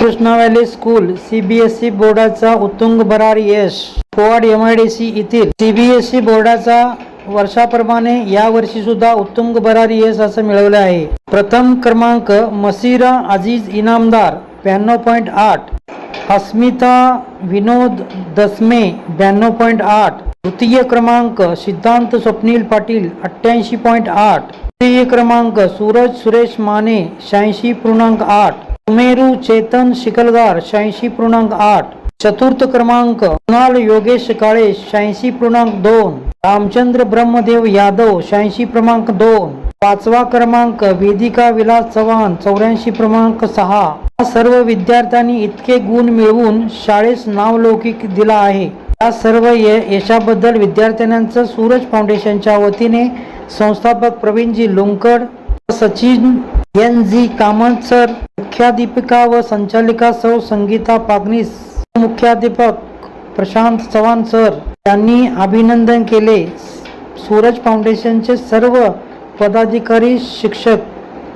Krishna valley school CBSE बोर्डाचा उत्तुंग भरार यश. पोवाड एम आय डी सी येथील सीबीएसई बोर्डाचा वर्षाप्रमाणे या वर्षी सुद्धा उत्तुंग भरार यश असं मिळवलं आहे. प्रथम क्रमांक मसिरा अजीज इनामदार ब्याण्णव पॉईंट आठ. अस्मिता विनोद दसमे ब्याण्णव पॉईंट आठ. तृतीय क्रमांक सिद्धांत स्वप्नील पाटील अठ्ठ्याऐंशी पॉईंट आठ. तृतीय क्रमांक सूरज सुरेश माने शहाऐंशी पूर्णांक आठ. सुमेरू चेतन शिकलगार शहाऐंशी पूर्णांक आठ. चतुर्थ क्रमांक कुणाल योगेश काळे शहाऐंशी पूर्णांक दोन. रामचंद्र ब्रह्मदेव यादव शहाऐंशी क्रमांक दोन. पाचवा क्रमांक वेदिका विलास चव्हाण चौऱ्याऐंशी क्रमांक सहा. या सर्व विद्यार्थ्यांनी इतके गुण मिळवून शाळेस नावलौकिक दिला आहे. या सर्व य- यशाबद्दल विद्यार्थ्यांचं सूरज फाउंडेशनच्या वतीने संस्थापक Praveenji Lonkad Sachin N G Kamat sir मुख्याध्यापिका व संचालिका सौ संगीता पागनीस मुख्याध्यापक प्रशांत चव्हाण सर यांनी अभिनंदन केले. सूरज फाउंडेशनचे सर्व पदाधिकारी शिक्षक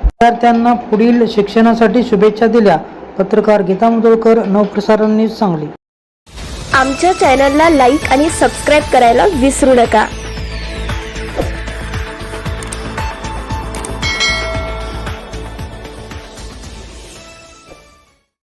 विद्यार्थ्यांना पुढील शिक्षणासाठी शुभेच्छा दिल्या. पत्रकार गीता मुदोळकर नवप्रसारण न्यूज सांगली. आमच्या चॅनलला लाईक आणि सबस्क्राईब करायला विसरू नका.